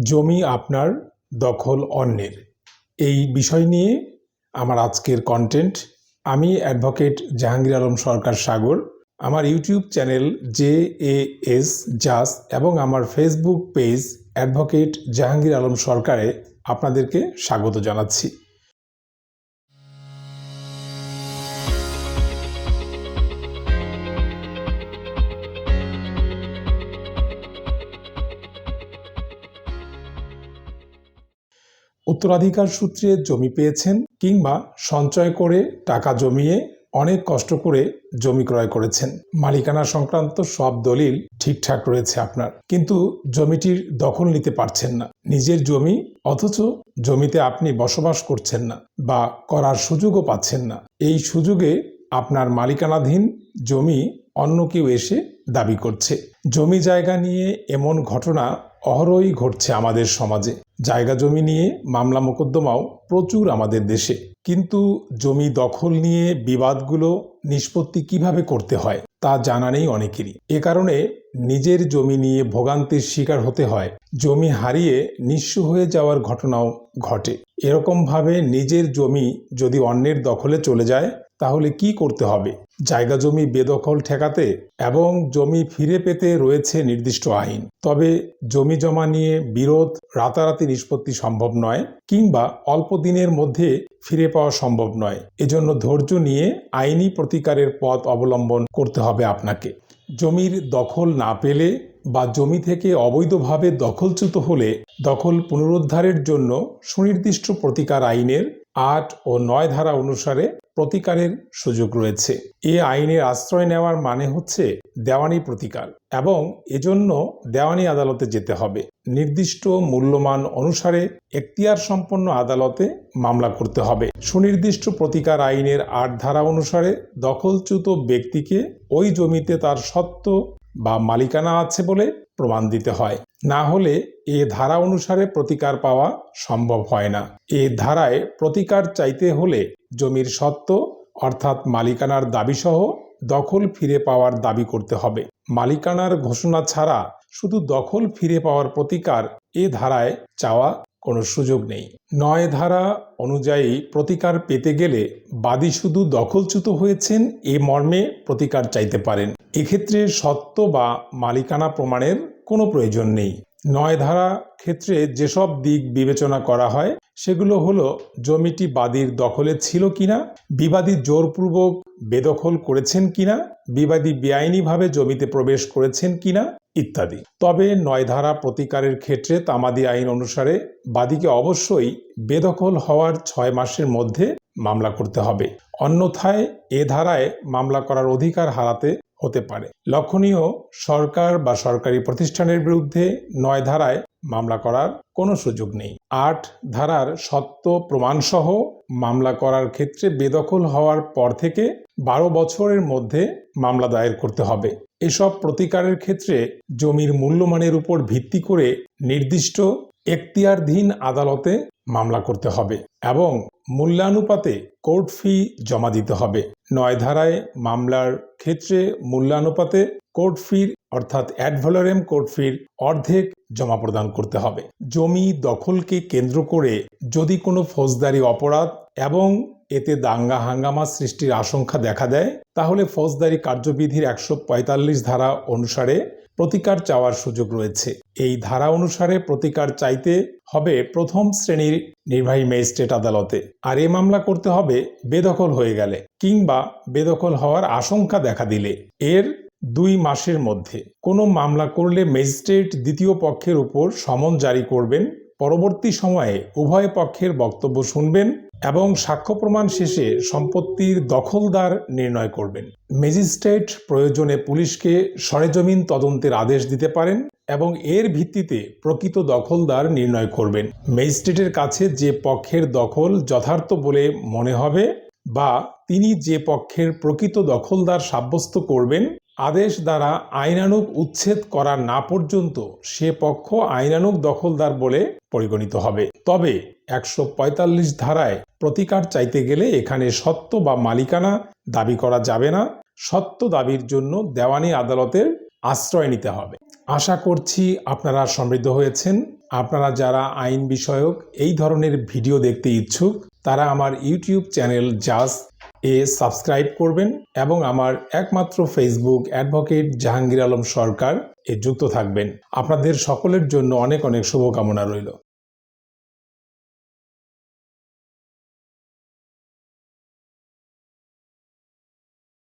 জমি আপনার, দখল অন্যের। এই বিষয় নিয়ে আমার আজকের কন্টেন্ট আমি অ্যাডভোকেট জাহাঙ্গীর আলম সরকার সাগর। আমার YouTube channel J A S জাস এবং আমার Facebook page advocate Jahangir Alam সরকারে আপনাদেরকে স্বাগত জানাচ্ছি। উত্তরাধিকার সূত্রে জমি পেয়েছেন কিংবা সঞ্চয় করে টাকা জমিয়ে অনেক কষ্ট করে জমি ক্রয় করেছেন। মালিকানা সংক্রান্ত সব দলিল ঠিকঠাক রয়েছে আপনার, কিন্তু জমিটির দখল নিতে পারছেন না। নিজের জমি, অথচ জমিতে আপনি বসবাস করছেন না বা করার সুযোগও পাচ্ছেন না। এই সুযোগে আপনার মালিকানাধীন জমি অন্য কেউ এসে দাবি করছে। জমি জায়গা নিয়ে এমন ঘটনা অহরই ঘটছে আমাদের সমাজে। জায়গা জমি নিয়ে মামলা মোকদ্দমাও প্রচুর আমাদের দেশে। কিন্তু জমি দখল নিয়ে বিবাদগুলো নিষ্পত্তি কীভাবে করতে হয়, তা জানা নেই অনেকেরই। এ কারণে নিজের জমি নিয়ে ভোগান্তির শিকার হতে হয়। জমি হারিয়ে নিঃস্ব হয়ে যাওয়ার ঘটনাও ঘটে। এরকমভাবে নিজের জমি যদি অন্যের দখলে চলে যায় তাহলে কি করতে হবে? জায়গা জমি বেদখল ঠেকাতে এবং জমি ফিরে পেতে রয়েছে নির্দিষ্ট আইন। তবে জমি জমা নিয়ে বিরোধ, রাতারাতি নিষ্পত্তি সম্ভব নয় কিংবা অল্প দিনের মধ্যে ফিরে পাওয়া সম্ভব নয়। এজন্য ধৈর্য নিয়ে আইনি প্রতিকারের পথ অবলম্বন করতে হবে আপনাকে। জমির দখল না পেলে বা জমি থেকে অবৈধভাবে দখলচ্যুত হলে দখল পুনরুদ্ধারের জন্য সুনির্দিষ্ট প্রতিকার আইনের আট ও নয় ধারা অনুসারে প্রতিকারের সুযোগ রয়েছে। এ আইনের আশ্রয় নেওয়ার মানে হচ্ছে দেওয়ানি প্রতিকার এবং এজন্য দেওয়ানি আদালতে যেতে হবে। নির্দিষ্ট মূল্যমান অনুসারে এখতিয়ার সম্পন্ন আদালতে মামলা করতে হবে। সুনির্দিষ্ট প্রতিকার আইনের আট ধারা অনুসারে দখলচ্যুত ব্যক্তিকে ওই জমিতে তার সত্ত্ব বা মালিকানা আছে বলে প্রমাণ দিতে হয়। না হলে এ ধারা অনুসারে প্রতিকার পাওয়া সম্ভব হয় না। এ ধারায় প্রতিকার চাইতে হলে জমির সত্ত্ব, অর্থাৎ মালিকানার দাবিসহ দখল ফিরে পাওয়ার দাবি করতে হবে। মালিকানার ঘোষণা ছাড়া শুধু দখল ফিরে পাওয়ার প্রতিকার এ ধারায় চাওয়া কোনো সুযোগ নেই। নয় ধারা অনুযায়ী প্রতিকার পেতে গেলে বাদী শুধু দখলচ্যুত হয়েছেন এ মর্মে প্রতিকার চাইতে পারেন। এক্ষেত্রে সত্ত্ব বা মালিকানা প্রমাণের কোনো প্রয়োজন নেই। নয় ধারা ক্ষেত্রে যেসব দিক বিবেচনা করা হয়, সেগুলো হলো জমিটি বাদীর দখলে ছিল কিনা, বিবাদী জোরপূর্বক বেদখল করেছেন কিনা, বিবাদী বেআইনিভাবে জমিতে প্রবেশ করেছেন কিনা ইত্যাদি। তবে নয় ধারা প্রতিকারের ক্ষেত্রে তামাদি আইন অনুসারে বাদীকে অবশ্যই বেদখল হওয়ার ছয় মাসের মধ্যে মামলা করতে হবে। অন্যথায় এ ধারায় মামলা করার অধিকার হারাতে হতে পারে। লক্ষণীয়, সরকার বা সরকারি প্রতিষ্ঠানের বিরুদ্ধে নয় ধারায় মামলা করার কোনো সুযোগ নেই। আট ধারার সত্য প্রমাণসহ মামলা করার ক্ষেত্রে বেদখল হওয়ার পর থেকে বারো বছরের মধ্যে মামলা দায়ের করতে হবে। এসব প্রতিকারের ক্ষেত্রে জমির মূল্যমানের উপর ভিত্তি করে নির্দিষ্ট এখতিয়ারধীন আদালতে মামলা করতে হবে এবং মূল্যানুপাতে কোর্ট ফি জমা দিতে হবে। নয় ধারায় মামলার ক্ষেত্রে মূল্যানুপাতে কোর্ট ফির অর্থাৎ অ্যাডভলোরেম কোর্ট ফির অর্ধেক জমা প্রদান করতে হবে। জমি দখলকে কেন্দ্র করে যদি কোনো ফৌজদারি অপরাধ এবং এতে দাঙ্গা হাঙ্গামা সৃষ্টির আশঙ্কা দেখা দেয়, তাহলে ফৌজদারি কার্যবিধির একশো পঁয়তাল্লিশ ধারা অনুসারে প্রতিকার চাওয়ার সুযোগ রয়েছে। এই ধারা অনুসারে প্রতিকার চাইতে হবে প্রথম শ্রেণির নির্বাহী ম্যাজিস্ট্রেট আদালতে। আর এ মামলা করতে হবে বেদখল হয়ে গেলে কিংবা বেদখল হওয়ার আশঙ্কা দেখা দিলে। এর দুই মাসের মধ্যে কোনো মামলা করলে ম্যাজিস্ট্রেট দ্বিতীয় পক্ষের উপর সমন জারি করবেন। পরবর্তী সময়ে উভয় পক্ষের বক্তব্য শুনবেন এবং সাক্ষ্য প্রমাণ শেষে সম্পত্তির দখলদার নির্ণয় করবেন। ম্যাজিস্ট্রেট প্রয়োজনে পুলিশকে সরেজমিন তদন্তের আদেশ দিতে পারেন এবং এর ভিত্তিতে প্রকৃত দখলদার নির্ণয় করবেন। ম্যাজিস্ট্রেটের কাছে যে পক্ষের দখল যথার্থ বলে মনে হবে বা তিনি যে পক্ষের প্রকৃত দখলদার সাব্যস্ত করবেন, আদেশ দ্বারা আইনানুগ উচ্ছেদ করা না পর্যন্ত সে পক্ষ আইনানুগ দখলদার বলে পরিগণিত হবে। তবে একশো পঁয়তাল্লিশ ধারায় প্রতিকার চাইতে গেলে এখানে সত্য বা মালিকানা দাবি করা যাবে না। সত্য দাবির জন্য দেওয়ানি আদালতের আশ্রয় নিতে হবে। আশা করছি আপনারা সমৃদ্ধ হয়েছেন। আপনারা যারা আইন বিষয়ক এই ধরনের ভিডিও দেখতে ইচ্ছুক, তারা আমার ইউটিউব চ্যানেল জাস্ট এ সাবস্ক্রাইব করবেন এবং আমার একমাত্র ফেসবুক অ্যাডভোকেট জাহাঙ্গীর আলম সরকার এ যুক্ত থাকবেন। আপনাদের সকলের জন্য অনেক অনেক শুভকামনা রইল।